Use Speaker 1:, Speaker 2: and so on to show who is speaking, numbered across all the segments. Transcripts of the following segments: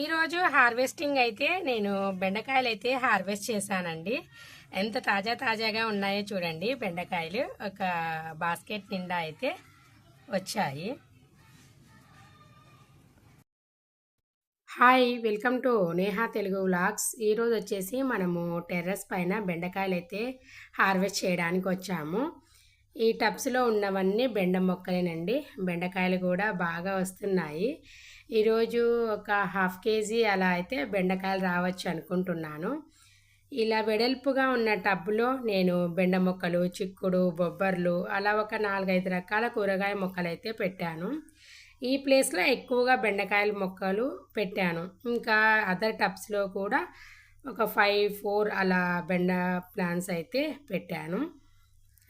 Speaker 1: ఈరోజు హార్వెస్టింగ్ అయితే నేను బెండకాయలు అయితే హార్వెస్ట్ చేశానండి. ఎంత తాజా తాజాగా ఉన్నాయో చూడండి. బెండకాయలు ఒక బాస్కెట్ నిండా అయితే వచ్చాయి. Hi welcome to Neha Telugu vlogs. ఈరోజు వచ్చేసి మనము టెర్రస్ పైన బెండకాయలు అయితే హార్వెస్ట్ చేయడానికి వచ్చాము. ఈ టబ్స్లో ఉన్నవన్నీ బెండ మొక్కలేనండి. బెండకాయలు కూడా బాగా వస్తున్నాయి. ఈరోజు ఒక హాఫ్ కేజీ అలా అయితే బెండకాయలు రావచ్చు అనుకుంటున్నాను. ఇలా వెడల్పుగా ఉన్న టబ్లో నేను బెండ మొక్కలు చిక్కుడు బొబ్బర్లు అలా ఒక నాలుగైదు రకాల కూరగాయ మొక్కలు అయితే పెట్టాను. ఈ ప్లేస్లో ఎక్కువగా బెండకాయల మొక్కలు పెట్టాను. ఇంకా అదర్ టబ్స్లో కూడా ఒక ఫైవ్ ఫోర్ అలా బెండ ప్లాంట్స్ అయితే పెట్టాను.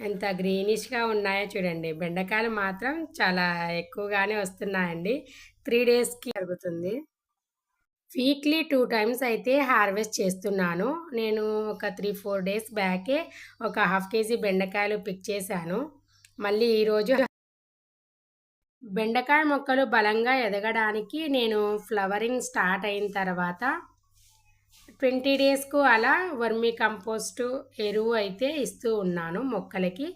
Speaker 1: ఎంత గ్రీనిష్గా ఉన్నాయో చూడండి. బెండకాయలు మాత్రం చాలా ఎక్కువగానే వస్తున్నాయండి. త్రీ డేస్కి జరుగుతుంది. వీక్లీ టూ టైమ్స్ అయితే హార్వెస్ట్ చేస్తున్నాను. నేను ఒక త్రీ ఫోర్ డేస్ బ్యాకే ఒక హాఫ్ కేజీ బెండకాయలు పిక్ చేశాను. మళ్ళీ ఈరోజు బెండకాయ మొక్కలు బలంగా ఎదగడానికి నేను ఫ్లవరింగ్ స్టార్ట్ అయిన తర్వాత ట్వంటీ డేస్కు అలా వర్మీ కంపోస్ట్ ఎరువు అయితే ఇస్తూ ఉన్నాను మొక్కలకి.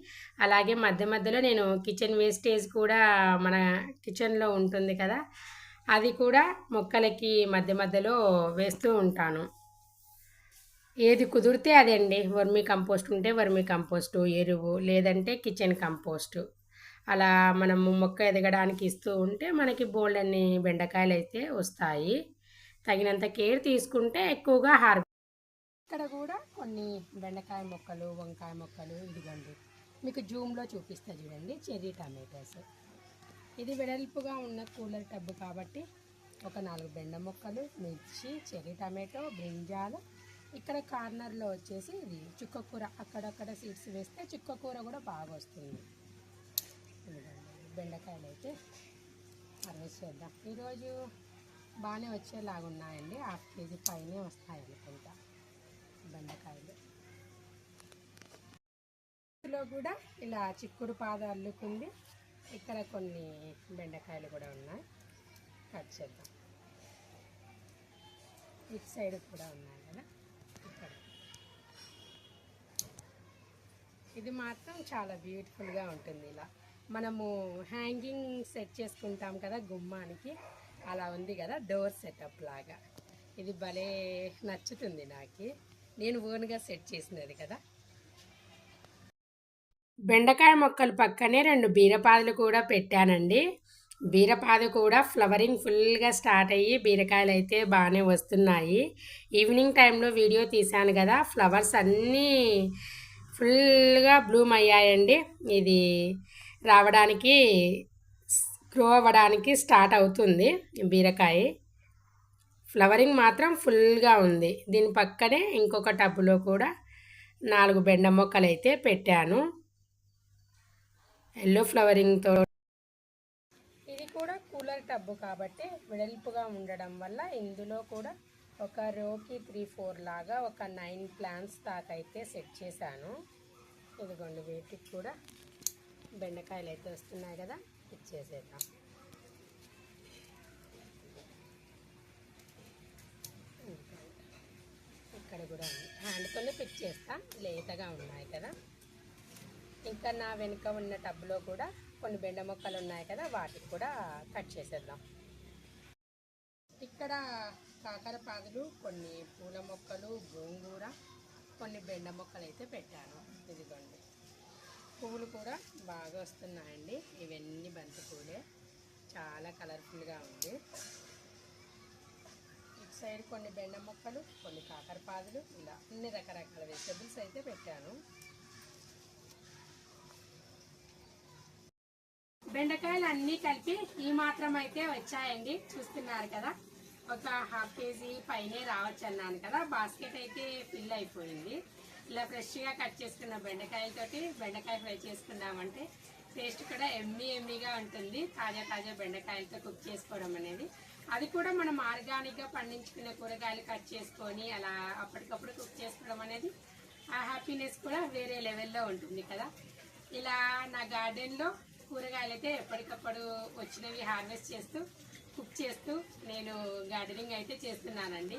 Speaker 1: అలాగే మధ్య మధ్యలో నేను కిచెన్ వేస్టేజ్ కూడా మన కిచెన్లో ఉంటుంది కదా అది కూడా మొక్కలకి మధ్య మధ్యలో వేస్తూ ఉంటాను. ఏది కుదిరితే అదండి వర్మీ కంపోస్ట్ ఉంటే వర్మీ కంపోస్ట్ ఎరువు లేదంటే కిచెన్ కంపోస్ట్. అలా మనము మొక్క ఎదగడానికి ఇస్తూ ఉంటే మనకి బోల్డ్ అన్ని బెండకాయలు అయితే వస్తాయి. తగినంత కేర్ తీసుకుంటే ఎక్కువగా హార్వెస్ట్ ఇక్కడ కూడా కొన్ని బెండకాయ మొక్కలు వంకాయ మొక్కలు ఇదిగోండి. మీకు జూమ్లో చూపిస్తా చూడండి చెర్రీ టమాటోస్. ఇది వెడల్పుగా ఉన్న కూలర్ టబ్బు కాబట్టి ఒక నాలుగు బెండ మొక్కలు మిర్చి చెర్రీ టమాటో బ్రింజాలు. ఇక్కడ కార్నర్లో వచ్చేసి ఇది చుక్కకూర. అక్కడక్కడ సీడ్స్ వేస్తే చుక్కకూర కూడా బాగా వస్తుంది. బెండకాయలు అయితే హార్వెస్ట్ చేద్దాం. ఈరోజు బాగానే వచ్చేలాగా ఉన్నాయండి హాఫ్ కేజీ పైనే వస్తాయి అనుకుంటా బెండకాయలు. ఇందులో కూడా ఇలా చిక్కుడు పాద అల్లుకుంది ఇక్కడ కొన్ని బెండకాయలు కూడా ఉన్నాయి. కట్ చేద్దాం. ఇటు సైడ్ కూడా ఉన్నాయి కదా. ఇక్కడ. ఇది మాత్రం చాలా బ్యూటిఫుల్గా ఉంటుంది ఇలా. మనము హ్యాంగింగ్ సెట్ చేసుకుంటాం కదా గుమ్మానికి. అలా ఉంది కదా డోర్ సెటప్ లాగా. ఇది భలే నచ్చుతుంది నాకు. నేను ఓన్గా సెట్ చేసినది కదా. బెండకాయ మొక్కలు పక్కనే రెండు బీరపాదులు కూడా పెట్టానండి. బీరపాదు కూడా ఫ్లవరింగ్ ఫుల్గా స్టార్ట్ అయ్యి బీరకాయలు అయితే బాగానే వస్తున్నాయి. ఈవినింగ్ టైంలో వీడియో తీశాను కదా ఫ్లవర్స్ అన్నీ ఫుల్గా బ్లూమ్ అయ్యాయండి. ఇది రావడానికి గ్రో అవ్వడానికి స్టార్ట్ అవుతుంది బీరకాయ. ఫ్లవరింగ్ మాత్రం ఫుల్గా ఉంది. దీని పక్కనే ఇంకొక టబ్బులో కూడా నాలుగు బెండ మొక్కలు అయితే పెట్టాను ఎల్లో ఫ్లవరింగ్తో ఇది కూడా కూలర్ టబ్బు కాబట్టి వెడల్పుగా ఉండడం వల్ల ఇందులో కూడా ఒక రోకి త్రీ ఫోర్ లాగా ఒక నైన్ ప్లాంట్స్ దాకా అయితే సెట్ చేశాను. ఇదిగోండి వీటికి కూడా బెండకాయలు అయితే వస్తున్నాయి కదా ఇచ్చేసేద్దాం. ఇక్కడ కూడా ఉంది. హ్యాండ్తోనే పిక్ చేస్తా లేతగా ఉన్నాయి కదా. ఇంకా నా వెనుక ఉన్న టబ్లో కూడా కొన్ని బెండ మొక్కలు ఉన్నాయి కదా వాటికి కూడా కట్ చేసేద్దాం. ఇక్కడ కాకరపాదులు కొన్ని పూల మొక్కలు గోంగూర కొన్ని బెండ మొక్కలు అయితే పెట్టాను. ఇదిగోండి. పువ్వులు కూడా బాగా వస్తున్నాయండి. ఇవన్నీ బంతి పూలే చాలా కలర్ఫుల్గా ఉంది. ఇటు సైడ్ కొన్ని బెండ మొక్కలు కొన్ని కాకరపాదులు ఇలా అన్ని రకరకాల వెజిటబుల్స్ అయితే పెట్టాను. బెండకాయలు అన్నీ కలిపి ఈ మాత్రం అయితే వచ్చాయండి. చూస్తున్నారు కదా? ఒక హాఫ్ కేజీ పైనే రావచ్చు అన్నాను కదా? బాస్కెట్ అయితే ఫిల్ అయిపోయింది. ఇలా ఫ్రెష్గా కట్ చేసుకున్న బెండకాయలతోటి బెండకాయ ఫ్రై చేసుకున్నామంటే టేస్ట్ కూడా ఎమ్మి ఎమ్మిగా ఉంటుంది. తాజా తాజా బెండకాయలతో కుక్ చేసుకోవడం అనేది. అది కూడా మనం ఆర్గానిక్గా పండించుకునే కూరగాయలు కట్ చేసుకొని అలా అప్పటికప్పుడు కుక్ చేసుకోవడం అనేది ఆ హ్యాపీనెస్ కూడా వేరే లెవెల్లో ఉంటుంది కదా. ఇలా నా గార్డెన్లో కూరగాయలు అయితే ఎప్పటికప్పుడు వచ్చినవి హార్వెస్ట్ చేస్తూ కుక్ చేస్తూ నేను గార్డెనింగ్ అయితే చేస్తున్నానండి.